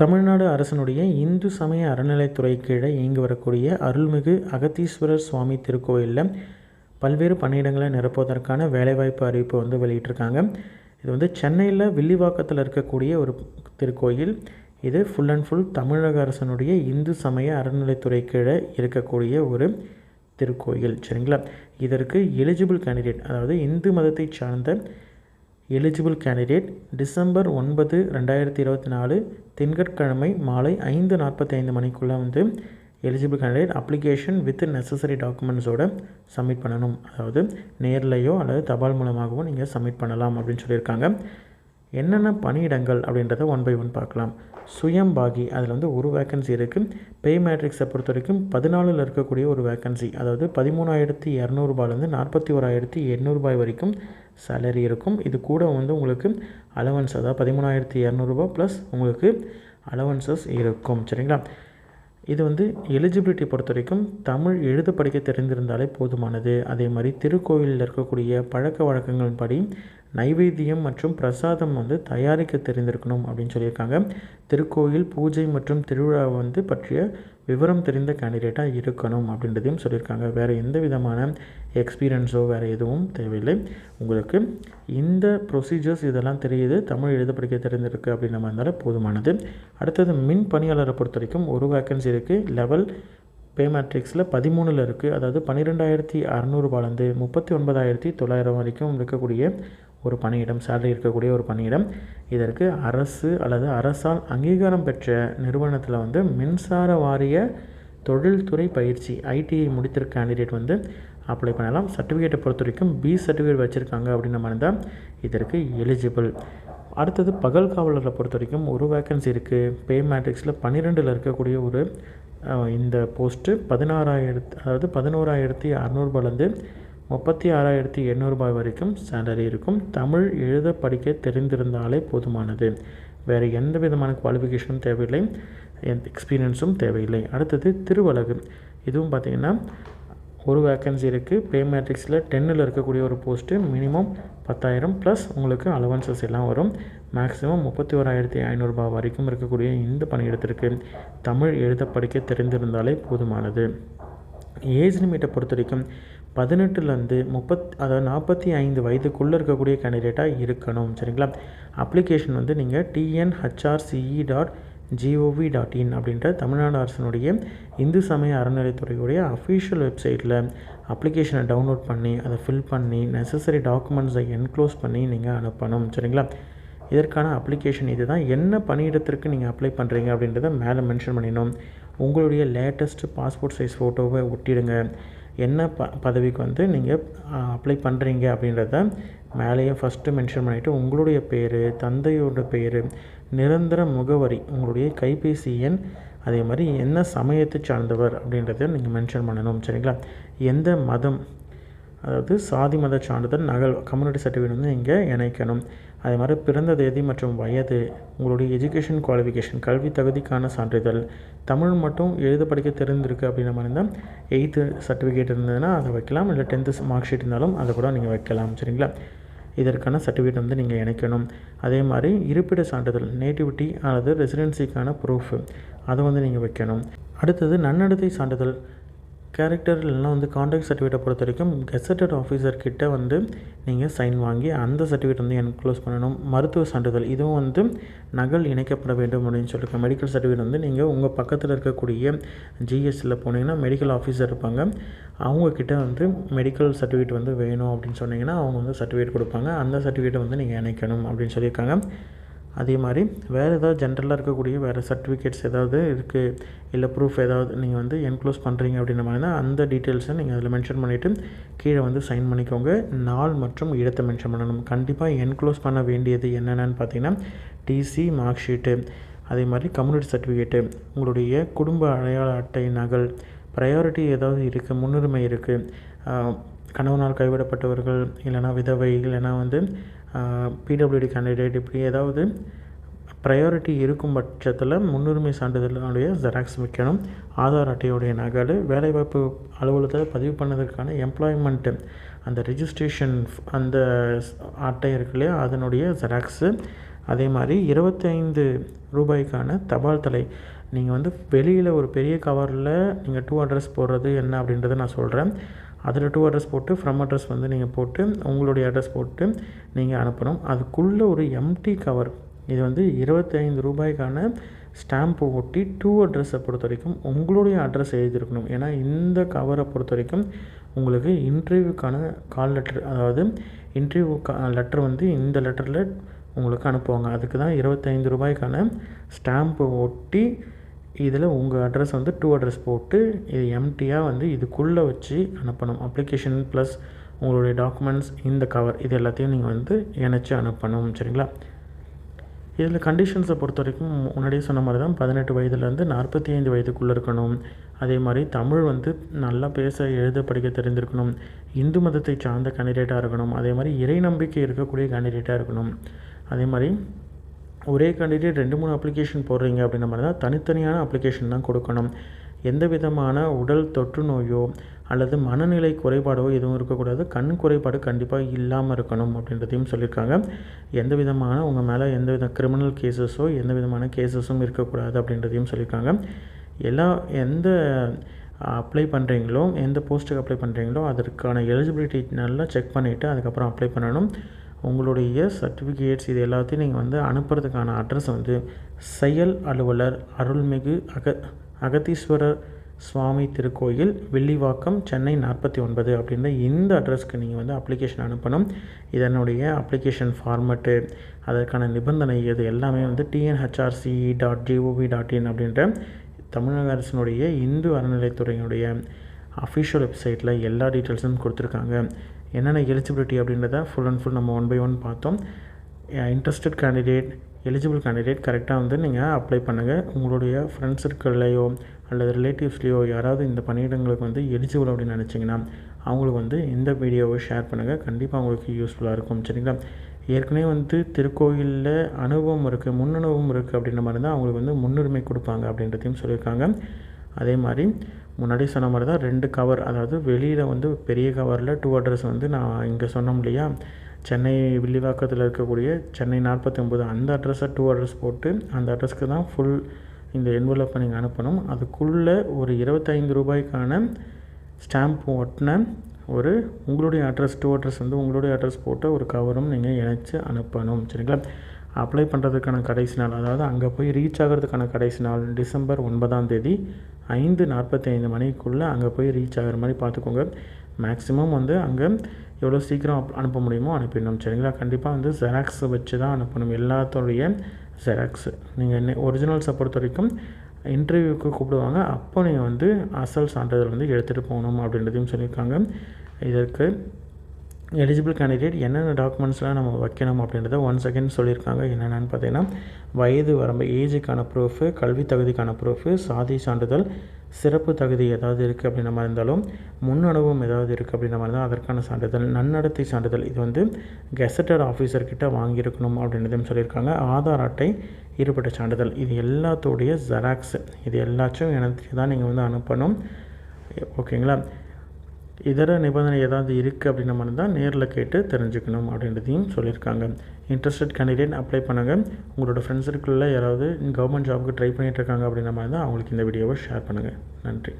தமிழ்நாடு அரசனுடைய இந்து சமய அறநிலைத்துறை கீழே இயங்கி வரக்கூடிய அருள்மிகு அகத்தீஸ்வரர் சுவாமி திருக்கோயிலில் பல்வேறு பணியிடங்களை நிரப்புவதற்கான வேலைவாய்ப்பு அறிவிப்பு வந்து வெளியிட்டிருக்காங்க. இது வந்து சென்னையில் வில்லிவாக்கத்தில் இருக்கக்கூடிய ஒரு திருக்கோயில். இது ஃபுல் அண்ட் ஃபுல் தமிழக அரசனுடைய இந்து சமய அறநிலைத்துறை கீழே இருக்கக்கூடிய ஒரு திருக்கோயில். சரிங்களா? இதற்கு எலிஜிபிள் கேண்டிடேட் அதாவது இந்து மதத்தை சார்ந்த எலிஜிபிள் கேண்டிடேட் டிசம்பர் ஒன்பது ரெண்டாயிரத்தி இருபத்தி நாலு திங்கட்கிழமை மாலை ஐந்து நாற்பத்தி ஐந்து மணிக்குள்ளே வந்து eligible candidate application with necessary டாக்குமெண்ட்ஸோட submit பண்ணணும். அதாவது நேர்லேயோ அல்லது தபால் மூலமாகவோ நீங்கள் சப்மிட் பண்ணலாம் அப்படின்னு சொல்லியிருக்காங்க. என்னென்ன பணியிடங்கள் அப்படின்றத ஒன் பை ஒன் பார்க்கலாம். சுயம்பாகி அதில் வந்து ஒரு வேக்கன்சி இருக்குது பே மேட்ரிக்ஸை பொறுத்த வரைக்கும் பதினாலில் இருக்கக்கூடிய ஒரு வேக்கன்சி அதாவது பதிமூணாயிரத்தி இரநூறுபாலேருந்து நாற்பத்தி ஓராயிரத்தி எண்ணூறுபாய் வரைக்கும் சேலரி இருக்கும். இது கூட வந்து உங்களுக்கு அலவன்ஸ் அதாவது பதிமூணாயிரத்தி இரநூறுபா ப்ளஸ் உங்களுக்கு அலவன்சஸ் இருக்கும். சரிங்களா? இது வந்து எலிஜிபிலிட்டி பொறுத்த வரைக்கும் தமிழ் எழுத படிக்க தெரிந்திருந்தாலே போதுமானது. அதே மாதிரி திருக்கோயிலில் இருக்கக்கூடிய பழக்க வழக்கங்களின் படி நைவேத்தியம் மற்றும் பிரசாதம் வந்து தயாரிக்க தெரிந்திருக்கணும் அப்படின்னு சொல்லியிருக்காங்க. திருக்கோயில் பூஜை மற்றும் திருவிழா வந்து பற்றிய விவரம் தெரிந்த கேண்டிடேட்டாக இருக்கணும் அப்படின்றதையும் சொல்லியிருக்காங்க. வேறு எந்த விதமான எக்ஸ்பீரியன்ஸோ வேறு எதுவும் தேவையில்லை. உங்களுக்கு இந்த ப்ரொசீஜர்ஸ் இதெல்லாம் தெரியுது. தமிழ் எழுத படிக்க தெரிஞ்சிருக்கு அப்படின்ற மாதிரி இருந்தாலும் போதுமானது. அடுத்தது மின் பணியாளரை பொறுத்த வரைக்கும் ஒரு வேக்கன்சி இருக்குது லெவல் பே மேட்ரிக்ஸில் பதிமூணில் இருக்குது அதாவது பன்னிரெண்டாயிரத்தி அறநூறுபாலேருந்து முப்பத்தி ஒன்பதாயிரத்தி தொள்ளாயிரம் வரைக்கும் இருக்கக்கூடிய ஒரு பணியிடம் சேலரி இருக்கக்கூடிய ஒரு பணியிடம். இதற்கு அரசு அல்லது அரசால் அங்கீகாரம் பெற்ற நிறுவனத்தில் வந்து மின்சார வாரிய தொழில்துறை பயிற்சி ஐடிஐ முடித்திருக்க கேண்டிடேட் வந்து அப்ளை பண்ணலாம். சர்டிஃபிகேட்டை பொறுத்த வரைக்கும் பி சர்டிஃபிகேட் வச்சுருக்காங்க அப்படின்ற மாதிரி இதற்கு எலிஜிபிள் அடுத்தது பகல் காவலரை பொறுத்த வரைக்கும் ஒரு வேக்கன்சி இருக்குது பே மேட்ரிக்ஸில் பன்னிரெண்டில் இருக்கக்கூடிய ஒரு இந்த போஸ்ட்டு பதினாறாயிரத்து அதாவது பதினோராயிரத்தி அறநூறுபாலேருந்து முப்பத்தி ஆறாயிரத்தி எண்ணூறுபாய் வரைக்கும் சேலரி இருக்கும். தமிழ் எழுத படிக்க தெரிந்திருந்தாலே போதுமானது. வேறு எந்த விதமான குவாலிஃபிகேஷனும் தேவையில்லை. எந்த எக்ஸ்பீரியன்ஸும் தேவையில்லை. அடுத்தது திருவலகு இதுவும் பார்த்திங்கன்னா ஒரு வேக்கன்சி இருக்குது பே மேட்ரிக்ஸில் டென்னில் இருக்கக்கூடிய ஒரு போஸ்ட்டு மினிமம் பத்தாயிரம் ப்ளஸ் உங்களுக்கு அலவன்சஸ் எல்லாம் வரும். மேக்ஸிமம் முப்பத்தி ஓராயிரத்தி ஐநூறுரூபா வரைக்கும் இருக்கக்கூடிய இந்த பணியிடத்திற்கு தமிழ் எழுத படிக்க தெரிந்திருந்தாலே போதுமானது. ஏஜ் லிமிட்டை பொறுத்த வரைக்கும் பதினெட்டுலேருந்து முப்பத் அதாவது நாற்பத்தி ஐந்து வயதுக்குள்ளே இருக்கக்கூடிய கேண்டிடேட்டாக இருக்கணும். சரிங்களா? அப்ளிகேஷன் வந்து நீங்கள் TNHRCE dot gov dot in அப்படின்ற தமிழ்நாடு அரசனுடைய இந்து சமய அறநிலைத்துறையுடைய அஃபிஷியல் வெப்சைட்டில் அப்ளிகேஷனை டவுன்லோட் பண்ணி அதை ஃபில் பண்ணி நெசசரி டாக்குமெண்ட்ஸை என்க்ளோஸ் பண்ணி நீங்கள் அனுப்பணும். சரிங்களா? இதற்கான அப்ளிகேஷன் இது தான் என்ன பணியிடத்திற்கு நீங்கள் அப்ளை பண்ணுறீங்க அப்படின்றத மேலே மென்ஷன் பண்ணிடணும். உங்களுடைய லேட்டஸ்ட் பாஸ்போர்ட் சைஸ் ஃபோட்டோவை ஒட்டிடுங்க. என்ன ப பதவிக்கு வந்து நீங்கள் அப்ளை பண்ணுறீங்க அப்படின்றத மேலேயே ஃபஸ்ட்டு மென்ஷன் பண்ணிவிட்டு உங்களுடைய பேர் தந்தையோட பேர் நிரந்தர முகவரி உங்களுடைய கைபேசி எண் அதே மாதிரி என்ன சமயத்தை சார்ந்தவர் அப்படின்றத நீங்கள் மென்ஷன் பண்ணணும். சரிங்களா? எந்த மதம் அதாவது சாதி மத சான்றிதழ் நகல் கம்யூனிட்டி சர்டிஃபிகேட் வந்து நீங்கள் இணைக்கணும். அதே மாதிரி பிறந்த தேதி மற்றும் வயது உங்களுடைய எஜுகேஷன் குவாலிஃபிகேஷன் கல்வி தகுதிக்கான சான்றிதழ் தமிழ் மட்டும் எழுத படிக்க தெரிஞ்சிருக்கு அப்படின்ற மாதிரி இருந்தால் எயித்து சர்டிஃபிகேட் இருந்ததுன்னா அதை வைக்கலாம். இல்லை டென்த்து மார்க் ஷீட் இருந்தாலும் அதை கூட நீங்கள் வைக்கலாம் சரிங்களா? இதற்கான சர்டிஃபிகேட் வந்து நீங்கள் இணைக்கணும். அதே மாதிரி இருப்பிட சான்றிதழ் நேட்டிவிட்டி அல்லது ரெசிடென்சிக்கான ப்ரூஃப் அதை வந்து நீங்கள் வைக்கணும். அடுத்தது நன்னடத்தை சான்றிதழ். கேரக்டர் இல்லைனா வந்து கான்ட்ராக்ட் சர்டிஃபிகேட்டை பொறுத்த வரைக்கும் கெசட்டட் ஆஃபீஸர் கிட்ட வந்து நீங்கள் சைன் வாங்கி அந்த சர்டிஃபிகேட் வந்து என்க்ளோஸ் பண்ணணும். மருத்துவ சான்றிதழ் இதுவும் வந்து நகல் இணைக்கப்பட வேண்டும் அப்படின்னு சொல்லியிருக்கேன் மெடிக்கல் சர்டிஃபிகேட் வந்து நீங்கள் உங்கள் பக்கத்தில் இருக்கக்கூடிய ஜிஎஸ்சியில் போனீங்கன்னா மெடிக்கல் ஆஃபீஸர் இருப்பாங்க. அவங்கக்கிட்ட வந்து மெடிக்கல் சர்டிஃபிகேட் வந்து வேணும் அப்படின்னு சொன்னீங்கன்னா அவங்க வந்து சர்டிஃபிகேட் கொடுப்பாங்க. அந்த சர்டிஃபிகேட்டை வந்து நீங்கள் இணைக்கணும் அப்படின்னு சொல்லியிருக்காங்க. அதே மாதிரி வேறு ஏதாவது ஜென்ரலாக இருக்கக்கூடிய வேறு சர்டிஃபிகேட்ஸ் ஏதாவது இருக்குது இல்லை ப்ரூஃப் ஏதாவது நீங்கள் வந்து என்க்ளோஸ் பண்ணுறீங்க அப்படின்ற மாதிரினா அந்த டீட்டெயில்ஸை நீங்கள் அதில் மென்ஷன் பண்ணிவிட்டு கீழே வந்து சைன் பண்ணிக்கோங்க. நாள் மற்றும் இடத்தை மென்ஷன் பண்ணணும். கண்டிப்பாக என்க்ளோஸ் பண்ண வேண்டியது என்னென்னு பார்த்தீங்கன்னா டிசி மார்க் ஷீட்டு அதே மாதிரி கம்யூனிட்டி சர்டிஃபிகேட்டு உங்களுடைய குடும்ப அடையாள அட்டை நகல் ப்ரையாரிட்டி ஏதாவது இருக்குது முன்னுரிமை இருக்குது கணவனால் கைவிடப்பட்டவர்கள் இல்லைனா விதவை இல்லைனா வந்து பிடபிள்யூடி கேண்டிடேட் இப்படி ஏதாவது ப்ரையாரிட்டி இருக்கும் பட்சத்தில் முன்னுரிமை சான்றிதழுடைய ஜெராக்ஸ் வைக்கணும். ஆதார் அட்டையுடைய நகல் வேலைவாய்ப்பு அலுவலகத்தில் பதிவு பண்ணதுக்கான எம்ப்ளாய்மெண்ட்டு அந்த ரிஜிஸ்ட்ரேஷன் அந்த அட்டை இருக்கு இல்லையா அதனுடைய ஜெராக்ஸு அதே மாதிரி இருபத்தைந்து ரூபாய்க்கான தபால் தலை. நீங்கள் வந்து வெளியில் ஒரு பெரிய கவரில் நீங்கள் டூ அட்ரஸ் போடுறது என்ன அப்படின்றத நான் சொல்கிறேன் அதில் டூ அட்ரஸ் போட்டு ஃப்ரம் அட்ரஸ் வந்து நீங்கள் போட்டு உங்களுடைய அட்ரஸ் போட்டு நீங்கள் அனுப்பணும். அதுக்குள்ளே ஒரு எம்டி கவர் இது வந்து இருபத்தைந்து ரூபாய்க்கான ஸ்டாம்ப்பு ஒட்டி டூ அட்ரஸை பொறுத்த வரைக்கும் உங்களுடைய அட்ரஸ் எழுதியிருக்கணும். ஏன்னா இந்த கவரை பொறுத்த வரைக்கும் உங்களுக்கு இன்டர்வியூக்கான கால் லெட்டர் அதாவது இன்டர்வியூ லெட்டர் வந்து இந்த லெட்டரில் உங்களுக்கு அனுப்புவாங்க. அதுக்கு தான் இருபத்தைந்து ரூபாய்க்கான ஸ்டாம்ப்பு ஒட்டி இதில் உங்கள் அட்ரஸ் வந்து டூ அட்ரஸ் போட்டு இது எம்டியாக வந்து இதுக்குள்ளே வச்சு அனுப்பணும். அப்ளிகேஷன் ப்ளஸ் உங்களுடைய டாக்குமெண்ட்ஸ் இந்த கவர் இது எல்லாத்தையும் நீங்கள் வந்து இணைச்சி அனுப்பணும். சரிங்களா? இதில் கண்டிஷன்ஸை பொறுத்த வரைக்கும் முன்னாடியே சொன்ன மாதிரி தான் பதினெட்டு வயதுலேருந்து நாற்பத்தி ஐந்து வயதுக்குள்ளே இருக்கணும். அதே மாதிரி தமிழ் வந்து நல்லா பேச எழுத படிக்க தெரிந்திருக்கணும். இந்து மதத்தை சார்ந்த கேண்டிடேட்டாக இருக்கணும். அதே மாதிரி இறை நம்பிக்கை இருக்கக்கூடிய கேண்டிடேட்டாக இருக்கணும். அதே மாதிரி ஒரே கேண்டிடேட் ரெண்டு மூணு அப்ளிகேஷன் போடுறீங்க அப்படின்ற மாதிரி தான் தனித்தனியான அப்ளிகேஷன் தான் கொடுக்கணும். எந்த விதமான உடல் தொற்று நோயோ அல்லது மனநிலை குறைபாடோ எதுவும் இருக்கக்கூடாது. கண் குறைபாடு கண்டிப்பாக இல்லாமல் இருக்கணும் அப்படின்றதையும் சொல்லியிருக்காங்க. எந்த விதமான உங்கள் மேலே எந்த வித கிரிமினல் கேசஸோ எந்த விதமான கேசஸும் இருக்கக்கூடாது அப்படின்றதையும் சொல்லியிருக்காங்க. எல்லா எந்த அப்ளை பண்ணுறீங்களோ எந்த போஸ்ட்டுக்கு அப்ளை பண்ணுறீங்களோ அதற்கான எலிஜிபிலிட்டி நல்லா செக் பண்ணிவிட்டு அதுக்கப்புறம் அப்ளை பண்ணணும். உங்களுடைய சர்டிஃபிகேட்ஸ் இது எல்லாத்தையும் நீங்கள் வந்து அனுப்புறதுக்கான அட்ரஸ் வந்து செயல் அலுவலர் அருள்மிகு அக அகத்தீஸ்வரர் சுவாமி திருக்கோயில் வில்லிவாக்கம் சென்னை நாற்பத்தி ஒன்பது அப்படின்ற இந்த அட்ரஸ்க்கு நீங்கள் வந்து அப்ளிகேஷன் அனுப்பணும். இதனுடைய அப்ளிகேஷன் ஃபார்மெட்டு அதற்கான நிபந்தனை இது எல்லாமே வந்து TNHRC dot gov dot in அப்படின்ற தமிழக அரசினுடைய இந்து அறநிலைத்துறையினுடைய அஃபிஷியல் வெப்சைட்டில் எல்லா டீட்டெயில்ஸும் கொடுத்துருக்காங்க. என்னென்ன எலிஜிபிலிட்டி அப்படின்றத ஃபுல் அண்ட் ஃபுல் நம்ம ஒன் பை ஒன் பார்த்தோம். இன்ட்ரெஸ்டட் கேண்டிடேட் எலிஜிபிள் கேண்டிடேட் கரெக்டாக வந்து நீங்கள் அப்ளை பண்ணுங்கள் உங்களுடைய ஃப்ரெண்ட்ஸ் சர்க்கிள்லையோ அல்லது ரிலேட்டிவ்ஸ்லேயோ யாராவது இந்த பணியிடங்களுக்கு வந்து எலிஜிபிள் அப்படின்னு நினச்சிங்கன்னா அவங்களுக்கு வந்து இந்த வீடியோவை ஷேர் பண்ணுங்கள் கண்டிப்பாக அவங்களுக்கு யூஸ்ஃபுல்லாக இருக்கும். சரிங்களா? ஏற்கனவே வந்து திருக்கோயிலில் அனுபவம் இருக்குது முன் அனுபவம் இருக்குது அப்படின்ற மாதிரி தான் அவங்களுக்கு வந்து முன்னுரிமை கொடுப்பாங்க அப்படின்றதையும் சொல்லியிருக்காங்க. அதே மாதிரி முன்னாடி சொன்ன மாதிரி தான் ரெண்டு கவர் அதாவது வெளியில் வந்து பெரிய கவரில் டூ அட்ரஸ் வந்து நான் இங்கே சொன்னோம் இல்லையா? சென்னை வில்லிவாக்கத்தில் இருக்கக்கூடிய சென்னை நாற்பத்தி ஒம்பது அந்த அட்ரஸை டூ அட்ரஸ் போட்டு அந்த அட்ரஸ்க்கு தான் ஃபுல் இந்த என்வலப்பை நீங்கள் அனுப்பணும். அதுக்குள்ளே ஒரு இருபத்தைந்து ரூபாய்க்கான ஸ்டாம்ப் ஒட்டின ஒரு உங்களுடைய அட்ரஸ் டூ அட்ரஸ் வந்து உங்களுடைய அட்ரஸ் போட்டு ஒரு கவரும் நீங்கள் இணைச்சி அனுப்பணும். சரிங்களா? அப்ளை பண்ணுறதுக்கான கடைசி நாள் அதாவது அங்கே போய் ரீச் ஆகிறதுக்கான கடைசி நாள் டிசம்பர் ஒன்பதாம் தேதி ஐந்து நாற்பத்தி ஐந்து மணிக்குள்ளே அங்கே போய் ரீச் ஆகிற மாதிரி பார்த்துக்கோங்க. மேக்ஸிமம் வந்து அங்கே எவ்வளோ சீக்கிரம் அனுப்ப முடியுமோ அனுப்பிடணும். சரிங்களா? கண்டிப்பாக வந்து ஜெராக்ஸை வச்சு தான் அனுப்பணும். எல்லாத்தோடைய ஜெராக்ஸ் நீங்கள் என்ன ஒரிஜினல்ஸை பொறுத்த வரைக்கும் இன்டர்வியூக்கு கூப்பிடுவாங்க. அப்போ நீங்கள் வந்து அசல் சான்றிதழ் வந்து எடுத்துகிட்டு போகணும் அப்படின்றதையும் சொல்லியிருக்காங்க. இதற்கு எலிஜிபிள் கேண்டிடேட் என்னென்ன டாக்குமெண்ட்ஸ்லாம் நம்ம வைக்கணும் அப்படின்றத ஒன் செகண்ட் சொல்லியிருக்காங்க. என்னென்னு பார்த்தீங்கன்னா வயது வரம்பு ஏஜுக்கான ப்ரூஃபு கல்வி தகுதிக்கான ப்ரூஃபு சாதி சான்றிதழ் சிறப்பு தகுதி ஏதாவது இருக்குது அப்படின்ற மாதிரி இருந்தாலும் முன் அனுபவம் ஏதாவது இருக்குது அப்படின்ற மாதிரி இருந்தால் அதற்கான சான்றிதழ் நன்னடத்தை சான்றிதழ். இது வந்து கெசட்டட் ஆஃபீஸர்கிட்ட வாங்கியிருக்கணும் அப்படின்றதும் சொல்லியிருக்காங்க. ஆதார் அட்டை ஈடுபட்ட சான்றிதழ். இது எல்லாத்தோடைய ஜெராக்ஸ் இது எல்லாச்சும் எனக்கு தான் நீங்கள் வந்து அனுப்பணும். ஓகேங்களா? இதர நிபந்தனை ஏதாவது இருக்குது அப்படின்னு மாதிரி தான் நேரில் கேட்டு தெரிஞ்சுக்கணும் அப்படின்றதையும் சொல்லியிருக்காங்க. இன்ட்ரெஸ்டட் கேண்டிடேட் அப்ளை பண்ணுங்கள் உங்களோட ஃப்ரெண்ட்ஸ் சர்க்கிளில் யாராவது கவர்மெண்ட் ஜாபுக்கு ட்ரை பண்ணிகிட்டு இருக்காங்க அப்படின்ற மாதிரி தான் அவங்களுக்கு இந்த வீடியோவை ஷேர் பண்ணுங்கள் நன்றி.